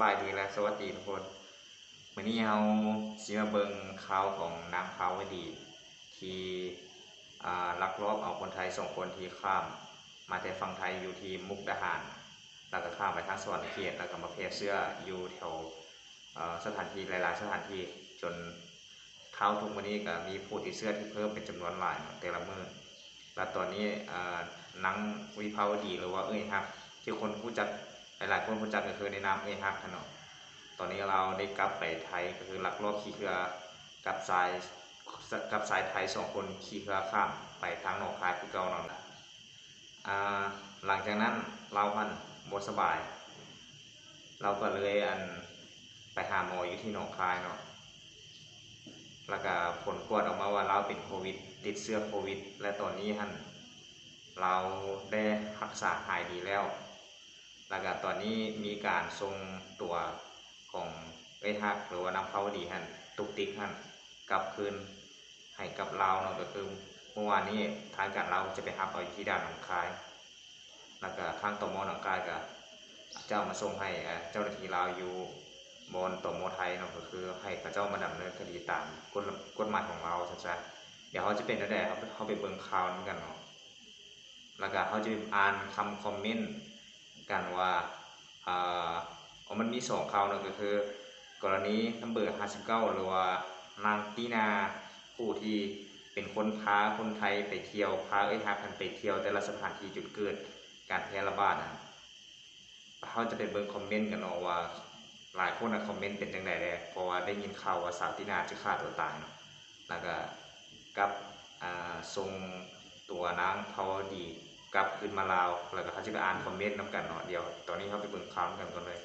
บายดีและสวัสดีทุกคนวันนี้เราสิมาเบิงข่าวของนางเขาวดี ที่ลักลอบเอาคนไทยสองคนที่ข้าม มาแต่ฝั่งไทยอยู่ที่มุกดาหาร แล้วก็ข้ามไปทางสวรรค์เขตแล้วก็มาเพลเสื้ออยู่แถวสถานที่หลายๆ สถานที่จนเท้าทุกวันนี้ก็มีผู้ติดเชื้อที่เพิ่มเป็นจำนวนหลายเนาะแต่ละมือและตอนนี้นังวิภาวดีหรือว่าเอ้ยฮักที่คนรู้จัก หลายคนรู้จักก็คือในนามเอฮักนะเนาะตอนนี้เราได้กลับไปไทยก็คือลักลอบขี่เรือกับสายกับสายไทยสองคนขี่เรือข้ามไปทางหนองคายคือเก่าเนาะอ่าหลังจากนั้นเราพันบสบาย เราก็เลยอันไปหาหมออยู่ที่หนองคายเนาะแล้วก็ผลตรวจออกมาว่าเราเป็นโควิด ติดเชื้อโควิด และตอนนี้ฮันเราได้รักษาหายดีแล้ว แล้วก็ตอนนี้มีการส่งตัวของเอ้ยฮักหรือว่าน้ำเผาดีฮันตุกติกฮันกลับคืนให้กับเราเนาะก็คือเมื่อวานนี้ทางการเราจะไปรับเอาอยู่ที่ด่านหนองคายแล้วก็ทางตมหนองคายก็เจ้ามาส่งให้เจ้าหน้าที่เราอยู่บนตมไทยเนาะก็คือให้เขาเจ้ามาดำเนินคดีตามกฎกฎหมายของเราใช่ไหมเดี๋ยวเขาจะเป็นได้เขาเขาไปเบิ่งข่าวนั้นกันเนาะแล้วก็เขาจะอ่านคำคอมเมนต์ กันว่าอ่ามันมีสองข่าวนึงก็คือ กรณีนัมเบอร์59หรือว่านางตีนาผู้ที่เป็นคนพาคนไทยไปเที่ยวพาเอ้ยพากันไปเที่ยวแต่ละสถานที่จุดเกิดการแพร่ระบาดนะเขาจะไปเบิ่งคอมเมนต์กันเนาะว่าหลายคนนะคอมเมนต์เป็นจังไดแหละเพราะว่าได้ยินข่าวว่าสาวตีนาจะฆ่าตัวตายเนาะแล้วก็กับอ่าทรงตัวนางภาวดี กลับขึ้นมาลาวแล้วก็เขาจะไปอ่านคอมเมนต์น้ำกันเนาะเดี๋ยว ตอนนี้เขาไปเบิ่งข่าวนำกันก่อนเลย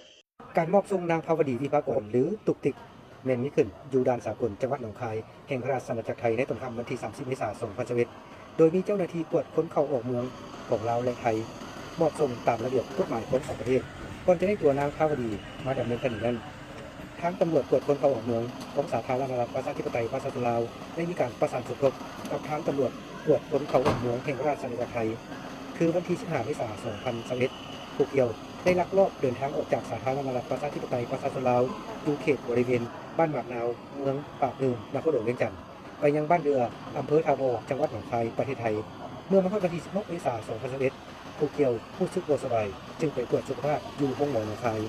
การมอบทรงนางภาวดีวิภากรหรือตุกติกเมนนี้ขึ้นอยู่ด่านสากลจังหวัดหนองคายแห่งราชอาณาจักรไทยในต้นคำวันที่ 30 เมษายน 2021โดยมีเจ้าหน้าที่ตรวจค้นเข้าออกเมืองของลาวและไทย มอบทรงตามระเบียบกฎหมายของสองประเทศก่อนจะได้ตัวนางภาวดีมาดำเนินคดีนั้นทางตำรวจตรวจค้นเข้าออกเมืองของสาธารณรัฐประชาธิปไตยประชาชนลาวได้มีการประสานสมทบกับทางตำรวจตรวจค้นเข้าออกเมืองแห่งราชอาณาจักรไทย คือวันที่15เมษายน2021ผู้เกี่ยวได้ลักลอบเดินทางออกจากสาธารณรัฐประชาธิปไตยประชาชนลาวยูเขตบริเวณ บ้านหมากนาว เมืองปากเดิมนครหลวงเวียงจันทร์ไปยังบ้านเรืออำเภอทาโบจังหวัดหนองคายประเทศไทย เมื่อมาเข้าวันที่16เมษายน2021ผู้เกี่ยวผู้ซึกบ่สบายจึงไปตรวจสุขภาพอยู่ห้องหมอหนองคาย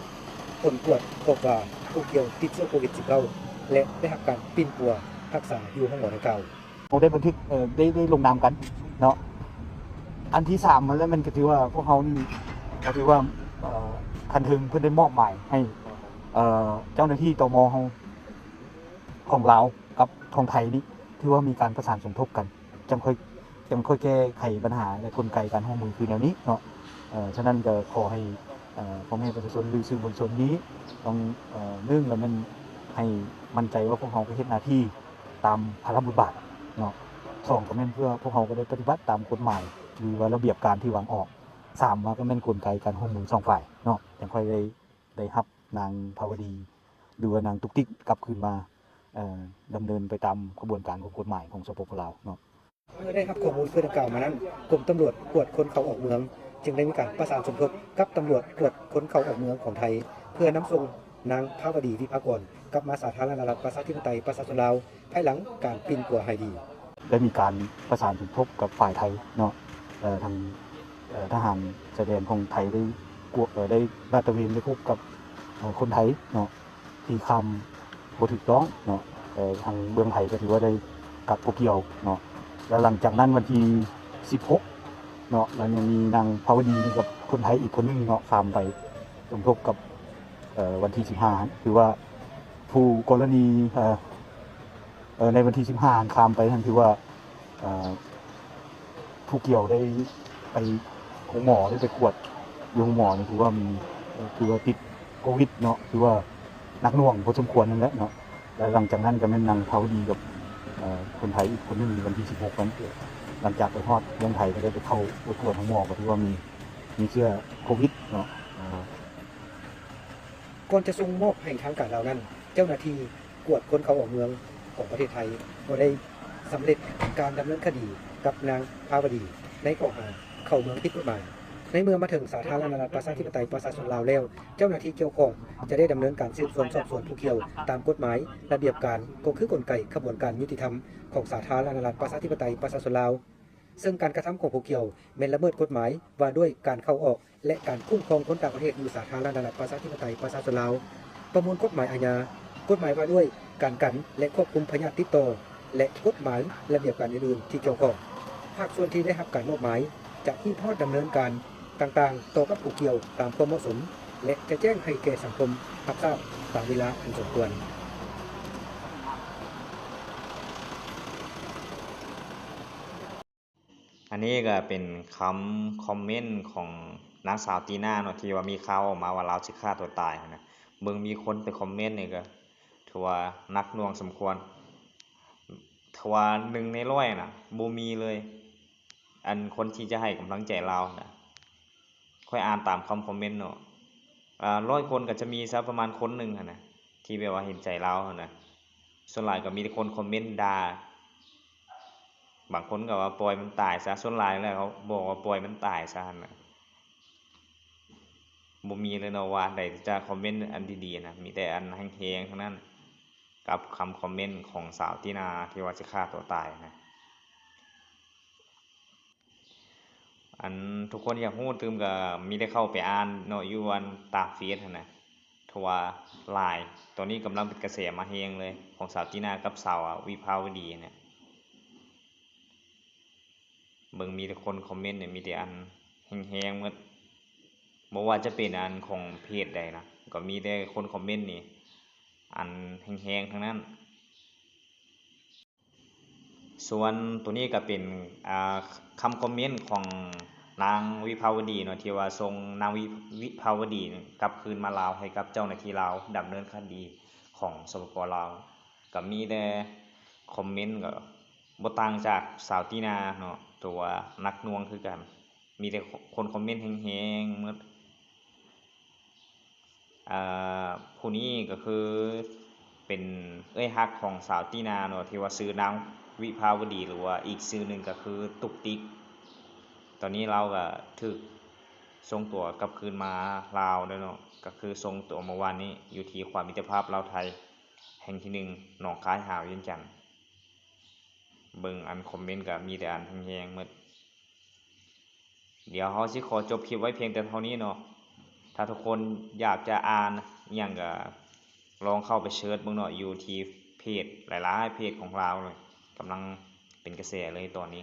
ผลตรวจพบว่าผู้เกี่ยวติดเชื้อโควิด -19 และได้รับการปิ้นปัวรักษาอยู่ห้องหมอดังกล่าวเราได้บันทึกเออได้ได้ลงนามกันเนาะ อันที่สามมันแล้วมันก็ถือว่าพวกเขานี่ก็ถือว่าเอ่อคันถึงเพื่อนได้มอบหมายให้เอ่อเจ้าหน้าที่ตมของของเราวกับของไทยนี่ถือว่ามีการประสานสมทบกันจังค่อยจังค่อยแก้ไขปัญหาและกลไกการห้องมือคือแนวนี้เนาะเอ่อฉะนั้นก็ขอให้เอ่อพ่อแม่ประชาชนหรือสื่อมวลชนนี้ต้องเอ่อเรื่องแล้วมันให้มั่นใจว่าพวกเขาไปเฮ็ดหน้าที่ตามภาระบทบาทเนาะสองก็แม่นเพื่อพวกเขาก็ได้ปฏิบัติตามกฎหมาย หรือว่าระเบียบการที่วางออกสามว่าก็แม่นกลไกการห้องมือสองฝ่ายเนาะยังค่อยได้ได้รับนางภาวดีหรือว่านางตุกติกกลับคืนมาเอ่อดำเนินไปตามกระบวนการของกฎหมายของสปปลาวเนาะเมื่อได้รับข้อมูลเพื่อดังกล่าวมานั้นกรมตำรวจตรวจคนเข้าออกเมือง จึงได้มีการประสานสมทบกับตำรวจตรวจคนเข้าออกเมืองของไทย เพื่อนำส่งนางภาวดีวิภากรกลับมาสาธารณรัฐประชาธิปไตยประชาชนลาวภายหลังการปินกัวไฮดี ได้มีการประสานสมทบกับฝ่ายไทยเนาะเอ่อ ทางทหารชายแดนของไทยได้กวดได้ลาดตระเวนได้พบกับคนไทยเนาะที่คำบ่ถูกต้องเนาะทางเมืองไทยก็ถือว่าได้กักพวกเกี่ยวเนาะแล้วหลังจากนั้นวันที่ 16 เนาะแล้วยังมีนางภาวดีกับคนไทยอีกคนนึงเนาะข้ามไปสมทบกับวันที่ 15 คือว่าผู้กรณีในวันที่ 15 ข้ามไปนั่นคือว่า ผู้เกี่ยวได้ไปหาหมอได้ไปกวดอยู่หาหมอนี่คือว่ามีคือว่าติดโควิดเนาะคือว่านักหน่วงพอสมควรนั่นแหละเนาะแล้วหลังจากนั้นก็แม่นนางภาวดีกับคนไทยอีกคนหนึงวันที่ 16วันเกิดหลังจากไปทอดเมืองไทยก็ได้ไปเข้าตรวจทั้งหมอก็ถือว่ามีมีเชื้อโควิดเนาะก่อนจะส่งมอบให้ทางการลานั้น เจ้าหน้าที่กวดคนเขาออกเมืองของประเทศไทยก็ได้สำเร็จการดำเนินคดี กับนางภาวดี ในข้อหาเข้าเมืองผิดกฎหมาย ในเมื่อมาถึงสาธารณรัฐประชาธิปไตยประชาชนลาวแล้ว เจ้าหน้าที่เกี่ยวข้องจะได้ดำเนินการสืบสวนสอบสวนผู้เกี่ยวตามกฎหมาย ระเบียบการก็คือกลไกขบวนการยุติธรรมของสาธารณรัฐประชาธิปไตยประชาชนลาวซึ่งการกระทำของผู้เกี่ยวเป็นละเมิดกฎหมายว่าด้วยการเข้าออก และการคุ้มครองคนต่างประเทศอยู่สาธารณรัฐประชาธิปไตยประชาชนลาว ประมวลกฎหมายอาญากฎหมายว่าด้วยการกันและควบคุมพยานติดต่อและกฎหมายระเบียบการอื่นๆที่เกี่ยวข้อง ภาคส่วนที่ได้รับการมอบหมาย จะที่ทอดดำเนินการต่างๆต่อกับผู้เกี่ยวตามความเหมาะสม และจะแจ้งให้แก่สังคมรับทราบตามเวลาอันสมควรอันนี้ก็เป็นคำคอมเมนต์ของนางสาวตีน่าเนาะที่ว่ามีข่าวออกมาว่าเราสิฆ่าตัวตายนะเบิ่งมีคนไปคอมเมนต์นี่ก็ถือว่านักน่วงสมควรถือว่าหนึ่งในร้อยนะบ่มีเลย อันคนที่จะให้กำลังใจเรานะค่อยอ่านตามคำคอมเมนต์เนาะอ่าร้อยคนก็จะมีสักประมาณคนหนึ่งนะที่แบบว่าเห็นใจเรานะส่วนหลายก็มีแต่คนคอมเมนต์ด่าบางคนก็ว่าปล่อยมันตายซะส่วนหลายแล้วเขาบอกว่าปล่อยมันตายซะนะบ่มีเลยเนาะว่าใดจะคอมเมนต์อันดีๆนะมีแต่อันแฮงๆทั้งนั้นกับคำคอมเมนต์ของสาวตินาที่ว่าจะฆ่าตัวตายนะ อันทุกคนอยากฮู้ตืมก็มีได้เข้าไปอ่านเนาะอยู่วันตาเฟซหั่นนะทว่าลายตอนนี้กำลังเป็นกระแสมาแฮงเลย ของสาวตินากับสาวอะวิภาวดีเนี่ยเบิ่งมีแต่คนคอมเมนต์เนี่ยมีแต่อันแฮงๆหมดบ่ว่าจะเป็นอันของเพจใดนะก็มีแต่คนคอมเมนต์นี่อันแฮงๆทั้งนั้น ส่วนตัวนี้ก็เป็นอ่าคำคอมเมนต์ของ นางวิภาวดีเนาะที่ว่าส่งนางวิวิภาวดีกลับคืนมาลาวให้กับเจ้าหน้าที่ลาวดำเนินคดีของสปปลาวก็มีแต่คอมเมนต์ก็บต่างจากสาวตีนาเนาะตัวนักนวงคือกัน มีแต่คนคอมเมนต์แฮงๆหมดอ่าผู้นี้ก็คือเป็นเอ้ยฮักของสาวตีนาเนาะที่ว่าชื่อนางวิภาวดีหรือว่าอีกชื่อหนึ่งก็คือตุกติก ตอนนี้เราก็ถูกส่งตัวกลับคืนมาลาวแล้วเนาะก็คือส่งตัวเมื่อวานนี้อยู่ที่ความมิตรภาพลาวไทย แห่งที่หนึ่งหนองคายหาวเวียงจันทน์เบิ่งอันคอมเมนต์ก็มีแต่อันแฮงๆหมดเดี๋ยวเฮาสิขอจบคลิปไว้เพียงแต่เท่านี้เนาะถ้าทุกคนอยากจะอ่านอิหยังก็ลองเข้าไปเสิร์ชเบิ่งเนาะอยู่ที่เพจหลายๆเพจของลาวเลยกำลังเป็นกระแสเลยตอนนี้